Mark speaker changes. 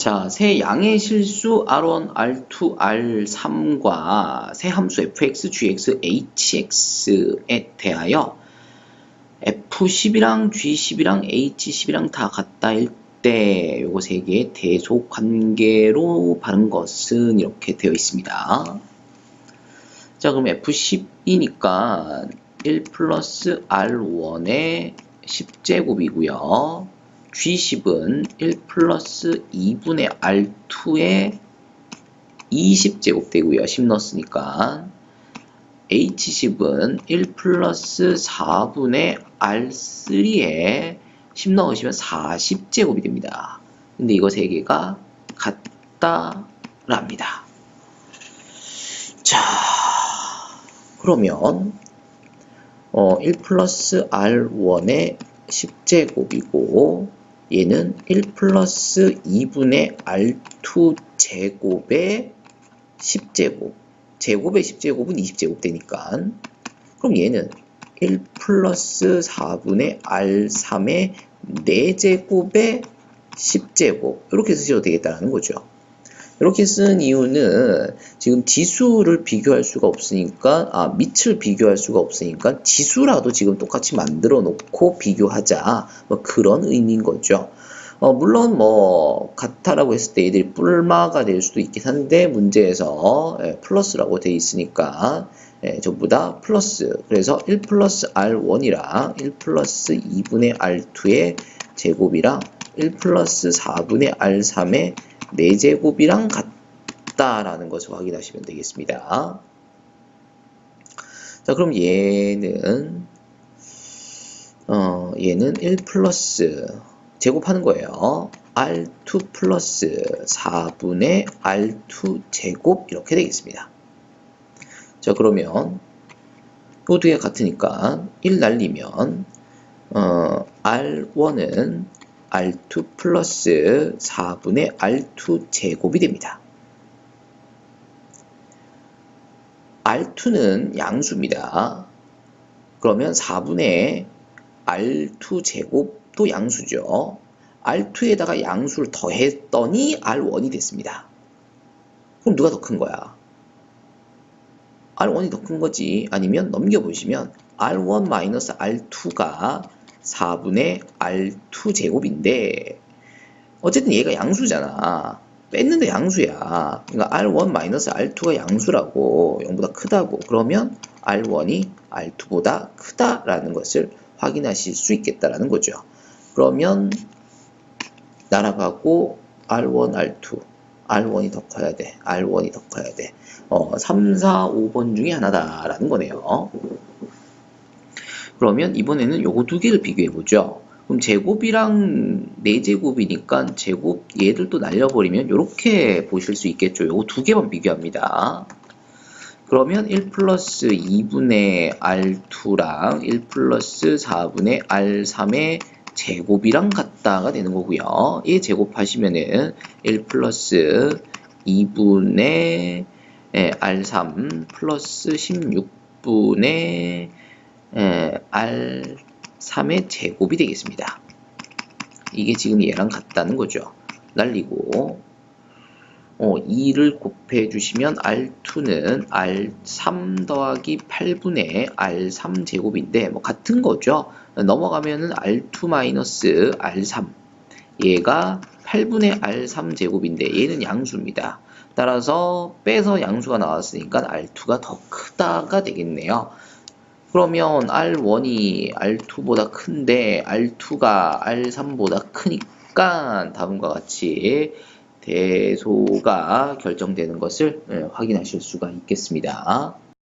Speaker 1: 자, 새 양의 실수 R1, R2, R3과 새 함수 fx, gx, hx에 대하여 f10이랑 g10이랑 h10이랑 다 같다일 때 요거 세 개의 대속 관계로 바른 것은 이렇게 되어 있습니다. 자, 그럼 f10이니까 1 플러스 r1의 10제곱이고요. G10은 1 플러스 2분의 R2의 20제곱 되고요. 10 넣었으니까. H10은 1 플러스 4분의 R3에 10 넣으시면 40제곱이 됩니다. 근데 이거 세 개가 같다랍니다. 자, 그러면 어, 1 플러스 R1의 10제곱이고 얘는 1 플러스 2분의 R2 제곱의 10제곱. 제곱의 10제곱은 20제곱 되니까. 그럼 얘는 1 플러스 4분의 R3의 4제곱의 10제곱. 이렇게 쓰셔도 되겠다는 거죠. 이렇게 쓴 이유는 지금 지수를 비교할 수가 없으니까 아 밑을 비교할 수가 없으니까 지수라도 지금 똑같이 만들어 놓고 비교하자 뭐 그런 의미인 거죠. 어, 물론 뭐 같다라고 했을 때 얘들이 뿔마가 될 수도 있긴 한데 문제에서 예, 플러스라고 돼 있으니까 예, 전부 다 플러스 그래서 1 플러스 R1이랑 1 플러스 2분의 R2의 제곱이랑 1 플러스 4분의 R3의 4제곱이랑 같다라는 것을 확인하시면 되겠습니다. 자, 그럼 얘는 어, 얘는 1 플러스 제곱하는 거예요. R2 플러스 4분의 R2 제곱 이렇게 되겠습니다. 자, 그러면 이두 개가 같으니까 1 날리면 어, R1은 R2 플러스 4분의 R2 제곱이 됩니다. R2는 양수입니다. 그러면 4분의 R2 제곱도 양수죠. R2에다가 양수를 더했더니 R1이 됐습니다. 그럼 누가 더 큰 거야? R1이 더 큰 거지. 아니면 넘겨보시면 R1-R2가 4분의 R2 제곱인데 어쨌든 얘가 양수잖아. 뺐는데 양수야. 그러니까 R1-R2가 양수라고 0보다 크다고. 그러면 R1이 R2보다 크다라는 것을 확인하실 수 있겠다라는 거죠. 그러면 날아가고 R1, R2. R1이 더 커야 돼. R1이 더 커야 돼. 어, 3, 4, 5번 중에 하나다라는 거네요. 그러면 이번에는 요거 두 개를 비교해 보죠. 그럼 제곱이랑 4제곱이니까 제곱 얘들도 날려버리면 이렇게 보실 수 있겠죠. 요거 두 개만 비교합니다. 그러면 1 플러스 2분의 R2랑 1 플러스 4분의 R3의 제곱이랑 같다가 되는 거고요. 얘 제곱하시면은 1 플러스 2분의 R3 플러스 16분의 R3의 제곱이 되겠습니다. 이게 지금 얘랑 같다는 거죠. 날리고 어, 2를 곱해 주시면 R2는 R3 더하기 8분의 R3 제곱인데 뭐 같은 거죠. 넘어가면은 R2 마이너스 R3 얘가 8분의 R3 제곱인데 얘는 양수입니다. 따라서 빼서 양수가 나왔으니까 R2가 더 크다가 되겠네요. 그러면 R1이 R2보다 큰데 R2가 R3보다 크니까 다음과 같이 대소가 결정되는 것을 예, 확인하실 수가 있겠습니다.